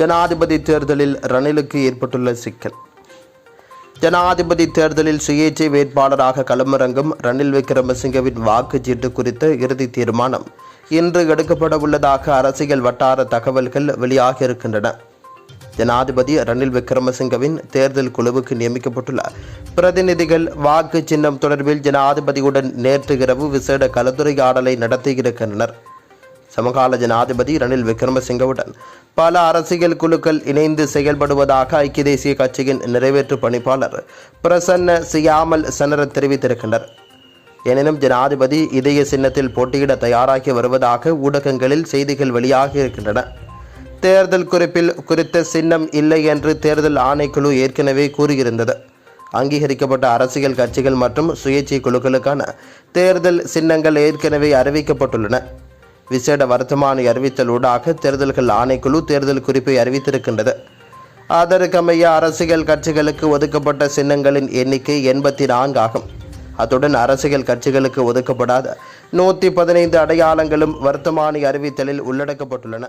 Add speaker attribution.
Speaker 1: ஜனாதிபதி தேர்தலில் ரணிலுக்கு ஏற்பட்டுள்ள சிக்கல். ஜனாதிபதி தேர்தலில் சுயேட்சை வேட்பாளராக களமிறங்கும் ரணில் விக்ரமசிங்கவின் வாக்குச்சீட்டு குறித்த இறுதி தீர்மானம் இன்று எடுக்கப்பட உள்ளதாக அரசியல் வட்டார தகவல்கள் வெளியாகியிருக்கின்றன ஜனாதிபதி ரணில் விக்ரமசிங்கவின் தேர்தல் குழுவுக்கு நியமிக்கப்பட்டுள்ள பிரதிநிதிகள் வாக்கு சின்னம் தொடர்பில் ஜனாதிபதியுடன் நேற்று இரவு விசேட கலந்துரையாடலை நடத்தியிருக்கின்றனர் சமகால ஜனாதிபதி ரணில் விக்ரமசிங்கவுடன் பல அரசியல் குழுக்கள் இணைந்து செயல்படுவதாக ஐக்கிய தேசிய கட்சியின் நிறைவேற்று பணிப்பாளர் பிரசன்ன சியாமல் சனர தெரிவித்திருக்கின்றனர். எனினும் ஜனாதிபதி இதய சின்னத்தில் போட்டியிட தயாராகி வருவதாக ஊடகங்களில் செய்திகள் வெளியாகி இருக்கின்றன. தேர்தல் குறிப்பில் குறித்த சின்னம் இல்லை என்று தேர்தல் ஆணைக்குழு ஏற்கனவே கூறியிருந்தது. அங்கீகரிக்கப்பட்ட அரசியல் கட்சிகள் மற்றும் சுயேட்சை குழுக்களுக்கான தேர்தல் சின்னங்கள் ஏற்கனவே அறிவிக்கப்பட்டுள்ளன. விசேட வர்த்தமானி அறிவித்தல் ஊடாக தேர்தல்கள் ஆணைக்குழு தேர்தல் குறிப்பை அறிவித்திருக்கின்றது. அதற்கமைய அரசியல் கட்சிகளுக்கு ஒதுக்கப்பட்ட சின்னங்களின் எண்ணிக்கை எண்பத்தி நான்கு ஆகும். அத்துடன் அரசியல் கட்சிகளுக்கு ஒதுக்கப்படாத நூற்றி பதினைந்து அடையாளங்களும் வர்த்தமானி அறிவித்தலில் உள்ளடக்கப்பட்டுள்ளன.